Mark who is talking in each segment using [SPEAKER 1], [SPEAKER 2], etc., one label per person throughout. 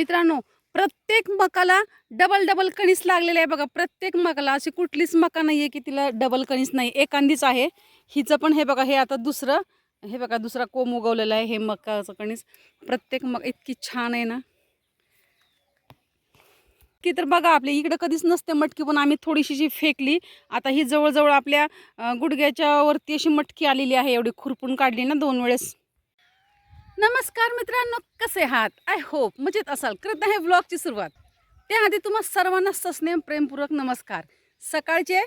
[SPEAKER 1] मित्रांनो प्रत्येक मकाला double double कणीस लागलेले आहे बघा. प्रत्येक मकाला अशी कुठलीच मका नाही आहे की तिला डबल कणीस नाही. एखादीच आहे. हिचं पण हे बघा हे आता दुसरं हे बघा दुसरा कोंब उगवलेला आहे. हे मकाचं कणीस. प्रत्येक मग इतकी छान आहे ना. की तर बघा आपल्या इकडं कधीच नसते मटकी पण आम्ही थोडीशी जी फेकली आता ही जवळजवळ आपल्या गुडघ्याच्या वरती अशी मटकी आलेली आहे. एवढी खुरपून काढली ना दोन वेळेस. नमस्कार मित्रांनो कसे आहात? आय होप मजेत असाल. करत आहे व्लॉगची सुरुवात. त्याआधी तुम्हा सर्वांना सस्नेम प्रेमपूर्वक नमस्कार. सकाळचे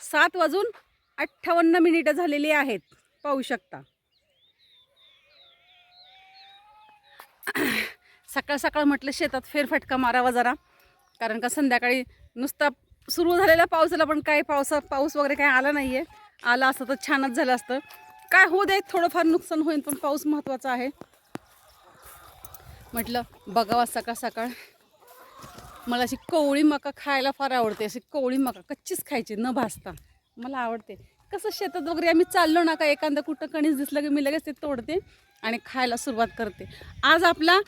[SPEAKER 1] सात वाजून अठ्ठावन्न मिनिटं झालेली आहेत. पाहू शकता. सकाळ सकाळ म्हटलं शेतात फेरफटका मारावा जरा. कारण का संध्याकाळी नुसता सुरू झालेल्या पावसाला पण काय पावसा पाऊस वगैरे काय आला नाही आहे आला असतं तर छानच झालं असतं. काय होऊ दे थोडंफार नुकसान होईल पण पाऊस महत्त्वाचा आहे. म्हटलं बघावा सकाळ सकाळ. मला अशी कवळी मका खायला फार आवडते अशी कोवळी मका कच्चीच खायची न भासता मला आवडते. कसं शेतात वगैरे आम्ही चाललो ना का एखादं कुठं कणीस दिसलं की मी लगेच ते तोडते आणि खायला सुरुवात करते. आज आपला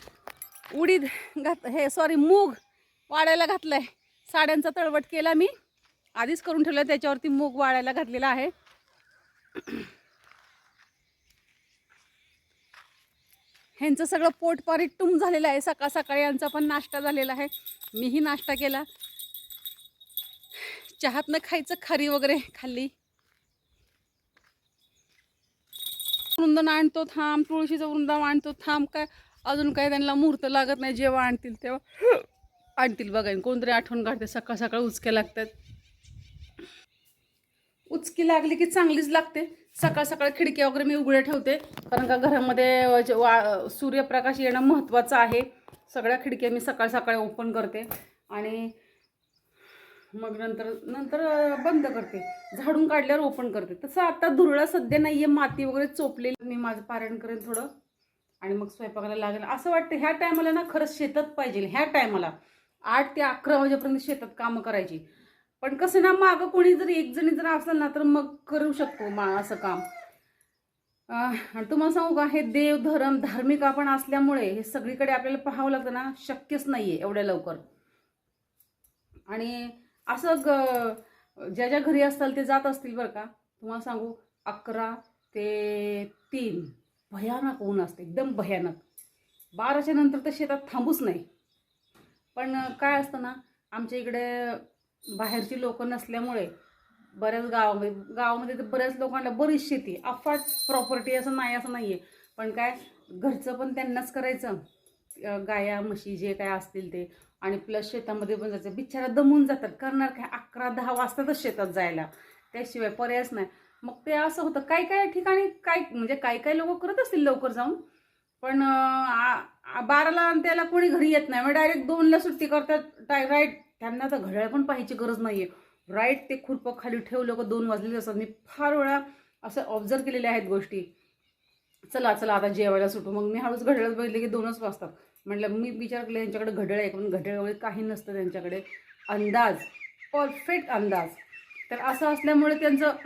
[SPEAKER 1] उडीद घात हे सॉरी मूग वाळायला घातलं आहे साड्यांचा तळवट केला मी. आधीच करून ठेवलं त्याच्यावरती मूग वाळायला घातलेला आहे. ह्यांचं सगळं पोट पारी टुम झालेलं आहे. सकाळ सकाळी यांचा पण नाश्ता झालेला आहे. मीही नाश्ता केला. चहातनं खायचं खारी वगैरे खाल्ली. वृंदन आणतो थांब. तुळशीचं वृंदाव आणतो थांब. काय अजून काय त्यांना मुहूर्त लागत नाही जेव्हा आणतील तेव्हा. आणतील बघा कोणतरी आठवण काढते. सकाळ सकाळ उचक्या लागतात. उचकी लागली की चांगलीच लागते. सकाळ सकाळ खिडक्या वगैरे मी उघड्या ठेवते. कारण का घरामध्ये जे वा सूर्यप्रकाश येणं महत्त्वाचं आहे. सगळ्या खिडक्या मी सकाळ सकाळी ओपन करते. आणि मग नंतर नंतर बंद करते. झाडून काढल्यावर ओपन करते. तसं आता धुरळा सध्या नाही आहे माती वगैरे चोपलेली मी माझं पारण करेन थोडं. आणि मग स्वयंपाकाला लागेल. असं वाटतं ह्या टायमाला ना खरंच शेतात पाहिजे. ह्या टायमाला आठ ते अकरा वाजेपर्यंत शेतात कामं करायची. पण कसं ना मागं कोणी जर एक जणी जर असेल ना तर मग करू शकतो मा असं काम. आणि तुम्हाला सांगू का हे देव धर्म धार्मिक आपण असल्यामुळे हे सगळीकडे आपल्याला पाहावं लागतं ना शक्यच नाही आहे एवढ्या लवकर. आणि असं ग ज्या ज्या घरी असताल ते जात असतील बरं का. तुम्हाला सांगू अकरा ते तीन भयानक ऊन असते एकदम भयानक. बाराच्या नंतर तर शेतात थांबूच नाही. पण काय असतं ना आमच्या इकडे बाहेरची लोक नसल्यामुळे बऱ्याच गावामध्ये म्हणजे गावामध्ये तर बऱ्याच लोकांना बरीच शेती अफाट प्रॉपर्टी असं नाही असं नाही आहे पण काय घरचं पण त्यांनाच करायचं. गाया म्हशी जे काय असतील ते. आणि प्लस शेतामध्ये पण जायचं. बिचारा दमून जातात. करणार काय? अकरा दहा वाजतातच शेतात जायला. त्याशिवाय पर्यायच नाही. मग ते असं होतं. काही काही ठिकाणी काय म्हणजे काही काही लोक करत असतील लवकर जाऊन. पण आ- बाराला आणि त्याला कोणी घरी येत नाही. मग डायरेक्ट दोनला सुट्टी करतात. टाय राईट त्यांना तर घड्याळ पण पाहायची गरज नाही आहे राईट ते खुरपं खाली ठेवलं का दोन वाजलेले असतात मी फार वेळा असं ऑब्झर्व केलेल्या आहेत गोष्टी. चला चला आता जेवायला सुटू. मग मी हळूच घड्याळ बघितले की दोनच वाजतात. म्हटलं मी विचार केला यांच्याकडे घड्याळ आहे पण घड्याळ वगैरे काही नसतं त्यांच्याकडे. अंदाज. परफेक्ट अंदाज. तर असं असल्यामुळे त्यांचं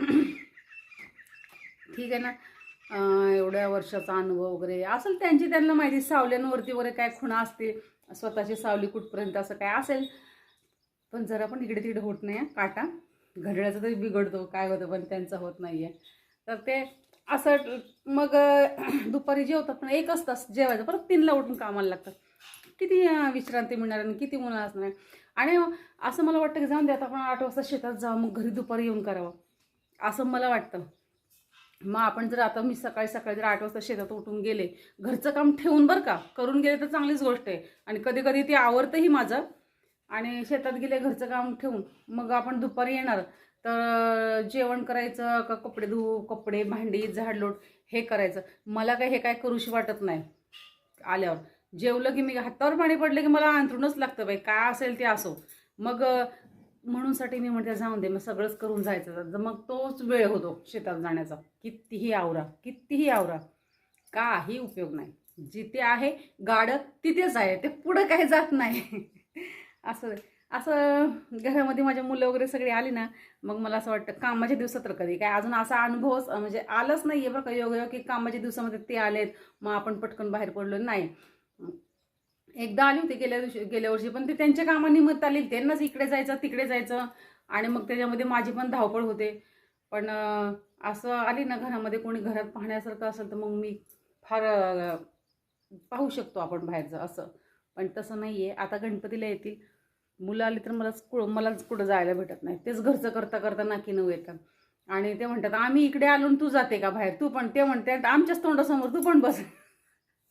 [SPEAKER 1] ठीक आहे ना? एवढ्या वर्षाचा अनुभव वगैरे. असेल त्यांची त्यांना माहिती. सावल्यांवरती वगैरे काय खुणा असते स्वतःची सावली कुठपर्यंत असं काय असेल. पण जरा पण इकडे तिकडे होत नाही काटा. घड्याळाचा तरी बिघडतो काय होतं पण त्यांचं होत नाही आहे तर ते असं मग दुपारी जेवतात पण एकच तास जेवायचं परत तीनला उठून कामाला लागतात. किती विश्रांती मिळणार आणि किती मुलं असणार आणि असं मला वाटतं की जाऊन दे आता आपण आठ वाजता शेतात जावं मग घरी दुपारी येऊन करावं. असं मला वाटतं. मग आपण जर आता मी सकाळी सकाळी जर आठ वाजता शेतात उठून गेले घरचं काम ठेवून बरं का? करून गेले तर चांगलीच गोष्ट आहे. आणि कधी कधी ते आवडतंही माझं. आणि शेतात गेले घरचं काम ठेवून मग आपण दुपारी येणार. तर जेवण करायचं का कपडे धुवू कपडे भांडी झाडलोट हे करायचं. मला काय हे काय करूशी वाटत नाही. आल्यावर. जेवलं की मी हातावर पाणी पडलं की मला अंथरूणच लागतं बाई. काय असेल ते असो. मग म्हणूनसाठी मी म्हणते जाऊन दे मग सगळंच करून जायचं. तर मग तोच वेळ होतो शेतात जाण्याचा. कितीही आवरा कितीही आवरा. काही उपयोग नाही. जिथे आहे गाडं तिथेच आहे. ते पुढं काही जात नाही. असं असं घरामध्ये माझ्या मुलं वगैरे सगळी आली ना मग मला असं वाटतं कामाच्या दिवसात तर कधी काय अजून असा अनुभवच म्हणजे आलंच नाही आहे बरं का योग की कामाच्या दिवसामध्ये ते आलेत मग आपण पटकन बाहेर पडलो नाही. एकदा आली होती गेल्या दिवशी गेल्या वर्षी पण ते त्यांच्या कामानिमित्त आली त्यांनाच इकडे जायचं तिकडे जायचं आणि मग त्याच्यामध्ये माझी पण धावपळ होते. पण असं आली ना घरामध्ये कोणी घरात पाहण्यासारखं असेल तर मग मी फार पाहू शकतो आपण बाहेरचं असं. पण तसं नाही आहे आता गणपतीला येतील. मुलं आली तर मलाच कुठं मलाच कुठं जायला भेटत नाही. तेच घरचं करता करता नाकी नऊ येतात आणि ते म्हणतात आम्ही इकडे आलून तू जाते का बाहेर? तू पण ते म्हणतात आमच्याच तोंडासमोर तू पण बस.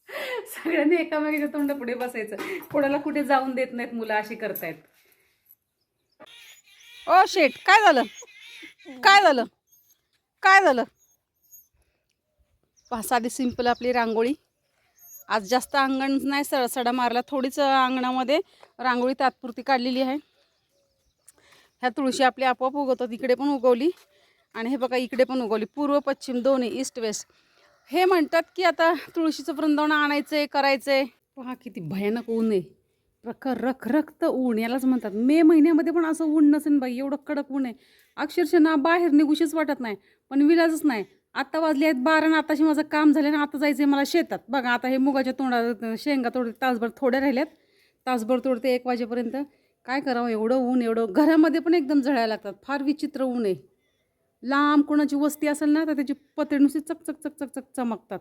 [SPEAKER 1] सगळ्यांनी एकामेकाच्या तोंडा पुढे बसायचं. कोणाला कुठे जाऊन देत नाहीत मुलं अशी करतायत. ओ शेट काय झालं? काय झालं? काय झालं? पहा साधी सिंपल आपली रांगोळी. आज जास्त अंगण नाही सड सडा मारला थोडीच अंगणामध्ये रांगोळी तात्पुरती काढलेली आहे. ह्या तुळशी आपली आपोआप उगवतात. इकडे पण उगवली. आणि हे बघा इकडे पण उगवली. पूर्व पश्चिम दोन्ही ईस्ट वेस्ट हे म्हणतात की आता तुळशीचं वृंदावन आणायचं आहे करायचं आहे पहा किती भयानक ऊन आहे. प्रखर रख रक्त ऊन यालाच म्हणतात. मे महिन्यामध्ये पण असं ऊन नसेल बाई एवढं कडक ऊन आहे. अक्षरशः ना बाहेर निघूशीच वाटत नाही पण विलाजच नाही. आत्ता वाजले आहेत बारा आताशी माझं काम झालं ना आता जायचं आहे मला शेतात. बघा आता हे मुगाच्या तोंडात शेंगा तोडते तासभर थोड्या राहिल्यात. तासभर तोडते एक वाजेपर्यंत. काय करावं? एवढं ऊन एवढं. घरामध्ये पण एकदम झळायला लागतात. फार विचित्र ऊन आहे. लांब कोणाची वस्ती असेल ना तर त्याची पत्रे चकचक चक चक चक चमकतात.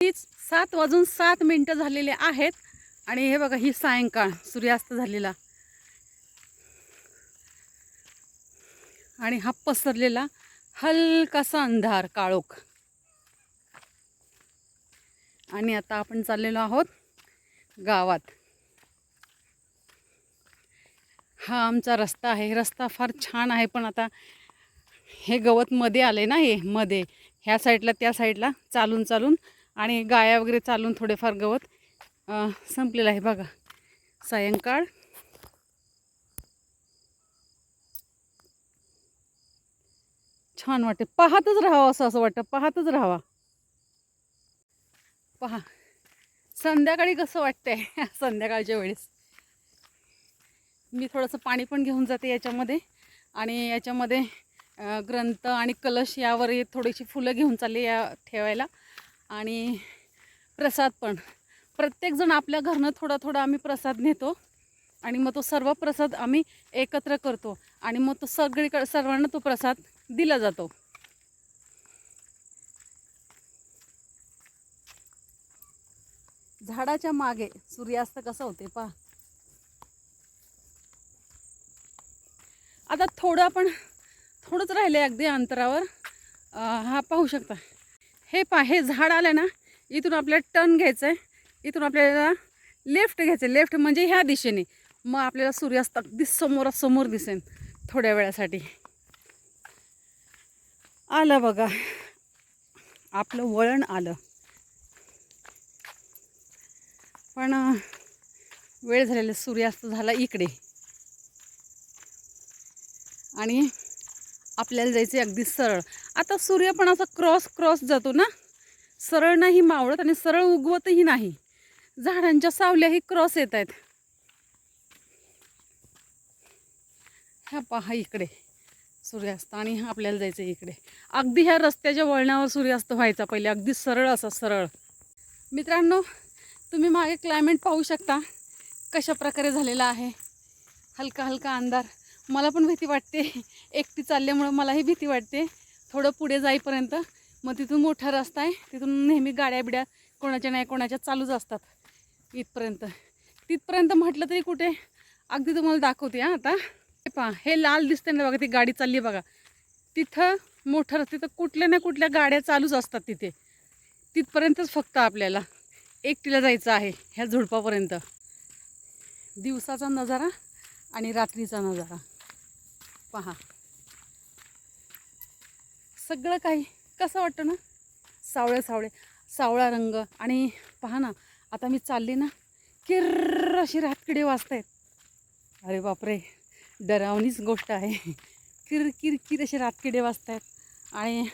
[SPEAKER 1] तीच सात वाजून सात मिनटं झालेले आहेत. आणि हे बघा ही सायंकाळ सूर्यास्त झालेला. आणि हा पसरलेला हलकासा अंधार काळोख. आणि आता आपण चाललेलो आहोत गावात. हा आमचा रस्ता आहे. रस्ता फार छान आहे पण आता हे गवत मध्ये आले ना हे मध्ये. ह्या साईडला त्या साईडला चालून चालून आणि गाया वगैरे चालून थोडेफार गवत संपलेलं आहे बघा. सायंकाळ. छान वाटते पाहतच राहावं असं असं वाटतं. पाहतच राहावा. पहा. संध्याकाळी कसं वाटतंय? संध्याकाळच्या वेळेस. मी थोडंसं पाणी पण घेऊन जाते याच्यामध्ये. आणि याच्यामध्ये ग्रंथ आणि कलश यावर थोडीशी फुलं घेऊन चालली या ठेवायला. आणि प्रसाद पण. प्रत्येकजण आपल्या घरनं थोडा थोडा आम्ही प्रसाद नेतो. आणि मग तो सर्व प्रसाद आम्ही एकत्र करतो. आणि मग तो सगळीकडे सर्वांना तो प्रसाद दिला जातो. झाडाच्या मागे सूर्यास्त कसं होते पहा. आता थोडं आपण थोडंच राहिले अगदी अंतरावर. हा पाहू शकता. हे पहा हे झाड आलं ना इथून आपल्याला टर्न घ्यायचं आहे इथून आपल्याला लेफ्ट घ्यायचं आहे लेफ्ट म्हणजे ह्या दिशेने. मग आपल्याला सूर्यास्त अगदी समोरासमोर दिसेल थोड्या वेळासाठी. आलं बघा. आपलं वळण आलं. पण वेळ झालेला सूर्यास्त झाला इकडे. आणि आपल्याला जायचं अगदी सरळ. आता सूर्य पण असा क्रॉस क्रॉस जातो ना. सरळ नाही मावळत आणि सरळ उगवतही नाही. झाडांच्या सावल्याही क्रॉस येत आहेत. ह्या पहा इकडे सूर्यास्त आणि आपल्याला जायचं इकडे. अगदी ह्या रस्त्याच्या वळणावर सूर्यास्त व्हायचा पहिले. अगदी सरळ असा सरळ. मित्रांनो तुम्ही मागे क्लायमेट पाहू शकता कशा प्रकारे झालेला आहे. हलका हलका अंधार. मला पण भीती वाटते. एकटी चालल्यामुळं मलाही भीती वाटते. थोडं पुढे जाईपर्यंत. मग तिथून मोठा रस्ता आहे. तिथून नेहमी गाड्या बिड्या कोणाच्या नाही कोणाच्या चालूच असतात. इथपर्यंत. तिथपर्यंत म्हटलं तरी कुठे? अगदी तुम्हाला दाखवते हां आता. हे पहा हे लाल दिसते ना बघा ती गाडी चालली बघा. तिथं मोठं रस्ते तर कुठल्या ना कुठल्या गाड्या चालूच असतात तिथे. तिथपर्यंतच फक्त आपल्याला. एकटीला जायचं आहे ह्या झुडपापर्यंत. दिवसाचा नजारा आणि रात्रीचा नजारा. पहा. सगळं काही कसं वाटतं ना? सावळे सावळे सावळा रंग आणि पहा ना आता मी चालली ना किर्र अशी रातकिडे वाजतायत. अरे बापरे डरावणीच गोष्ट आहे. किर किर किर असे रातकिडे वाजतायत. आणि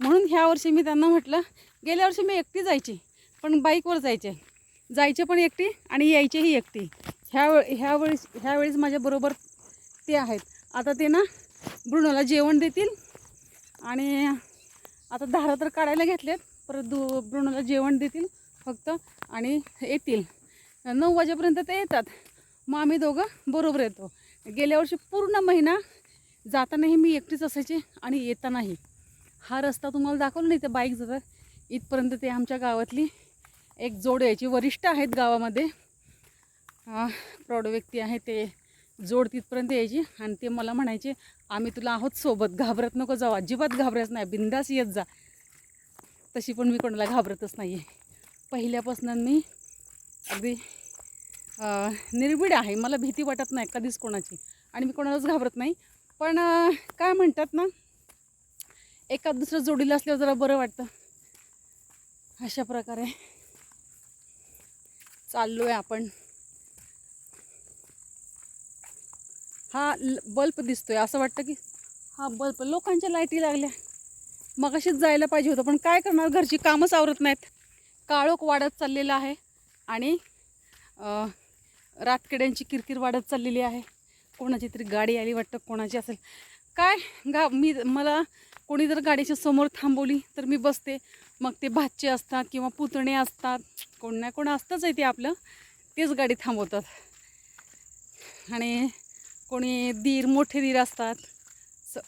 [SPEAKER 1] म्हणून ह्या वर्षी मी त्यांना म्हटलं गेल्या वर्षी मी एकटी जायची. पण बाईकवर जायचे. जायचे पण एकटी आणि यायचेही एकटी. ह्या वे ह्यावेळेस ह्यावेळेस माझ्याबरोबर ते आहेत. आता ते ना ब्रुनोला जेवण देतील. आणि आता धारा तर काढायला घेतलेत परत दु ब्रुनोला जेवण देतील फक्त आणि येतील. नऊ वाजेपर्यंत ते येतात. मग आम्ही दोघं बरोबर येतो. गेल्या वर्षी पूर्ण महिना जातानाही मी एकटीच असायचे आणि येतानाही. हा रस्ता तुम्हाला दाखवला नाही तर बाईक जातात. इथपर्यंत ते आमच्या गावातली एक जोड यायची. वरिष्ठ आहेत गावामध्ये. प्रौढ व्यक्ती आहे ते. जोड तिथपर्यंत यायची आणि ते मला म्हणायचे आम्ही तुला आहोत सोबत. घाबरत नको जाऊ. अजिबात घाबरत नाही. बिंदास येत जा. तशी पण मी कोणाला घाबरतच नाही आहे पहिल्यापासून मी अगदी निर्भीड आहे. मला भीती वाटत नाही कधीच कोणाची. आणि मी कोणालाच घाबरत नाही. पण काय म्हणतात ना एका दुसऱ्या जोडीला असल्यावर जरा बरं वाटतं. अशा प्रकारे. चाललो आहे आपण. हा बल्ब दिसतोय असं वाटतं की हा बल्ब लोकांच्या लाईटी लागल्या. मग अशीच जायला पाहिजे होतं पण काय करणार? घरची कामच आवरत नाहीत. काळोख वाढत चाललेला आहे आणि रातकड्यांची किरकिर वाढत चाललेली आहे. कोणाची तरी गाडी आली वाटतं कोणाची असेल. काय गा मी मला कोणी जर गाडीच्या समोर थांबवली तर मी बसते. मग ते भाचे असतात किंवा पुतणे असतात. कोण ना कोण असतंच आहे ते आपलं. तेच गाडी थांबवतात. आणि कोणी दीर मोठे दीर असतात. स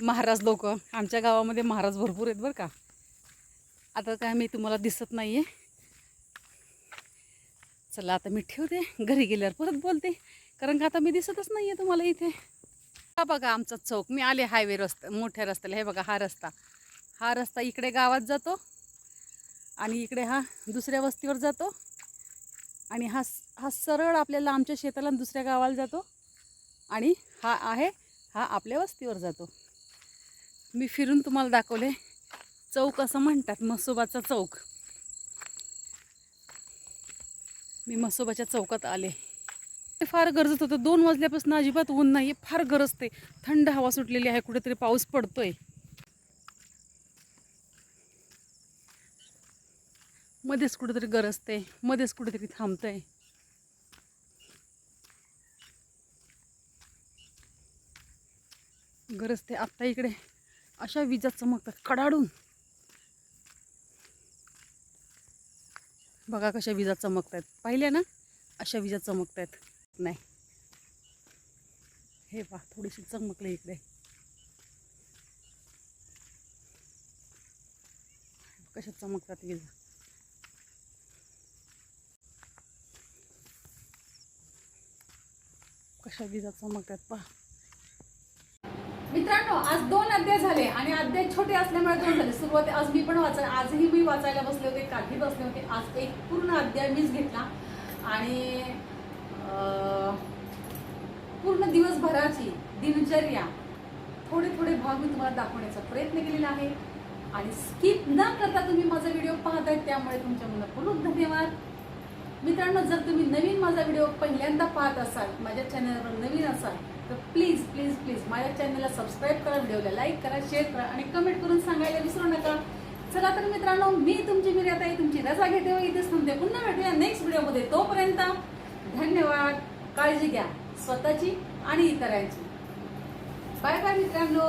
[SPEAKER 1] महाराज लोक. आमच्या गावामध्ये महाराज भरपूर आहेत बरं का. आता काय मी तुम्हाला दिसत नाही आहे चला आता मी ठेवते. घरी गेल्यावर परत बोलते. कारण का आता मी दिसतच नाही आहे तुम्हाला इथे. हा बघा आमचा चौक. मी आले हायवे रस्ता मोठ्या रस्त्याला. हे बघा हा रस्ता. हा रस्ता इकडे गावात जातो आणि इकडे हा दुसऱ्या वस्तीवर जातो. आणि हा हा सरळ आपल्याला आमच्या शेताला दुसऱ्या गावाला जातो आणि हा आहे हा आपल्या वस्तीवर जातो. मी फिरून तुम्हाला दाखवले चौक असं म्हणतात मसोबाचा चौक. मी मसोबाच्या चौकात आले. ते फार गरजत होतं. दोन वाजल्यापासून अजिबात ऊन नाही फार गरजते थंड हवा सुटलेली आहे कुठेतरी पाऊस पडतोय. मध्येच कुठेतरी गरजते मध्येच कुठेतरी थांबतंय. गरजते आत्ता इकडे अशा विजा चमकतात कडाडून बघा कशा विजा चमकतात. पाहिल्या ना? अशा विजा चमकतात. नाही. हे पहा थोडीशी चमकले इकडे. कशा चमकतात विजा. कशा विजा चमकतात पहा. मित्रांनो आज दोन अध्याय झाले आणि अध्याय छोटे असल्यामुळे दोन झाले. सुरुवात आज मी पण वाचाय आजही मी वाचायला बसले होते काठी बसले होते. आज एक पूर्ण अध्याय मीच घेतला. आणि पूर्ण दिवसभराची दिनचर्या थोडे थोडे भाग मी तुम्हाला दाखवण्याचा प्रयत्न केलेला आहे. आणि स्किप न करता तुम्ही माझा व्हिडिओ पाहताय त्यामुळे तुमच्या मनपूर्वक धन्यवाद. मित्रांनो जर तुम्ही नवीन माझा व्हिडिओ पहिल्यांदा पाहत असाल माझ्या चॅनलवर नवीन असाल तर प्लीज प्लीज प्लीज माझ्या चॅनलला सबस्क्राईब करा व्हिडिओला लाईक करा शेअर करा आणि कमेंट करून सांगायला विसरू नका. चला तर मित्रांनो मी तुमची मिरताई तुमची रजा घेते व इथेच थांबते. पुन्हा भेटूया नेक्स्ट व्हिडिओमध्ये तोपर्यंत धन्यवाद. काळजी घ्या. स्वतःची आणि इतरांची. बाय बाय मित्रांनो.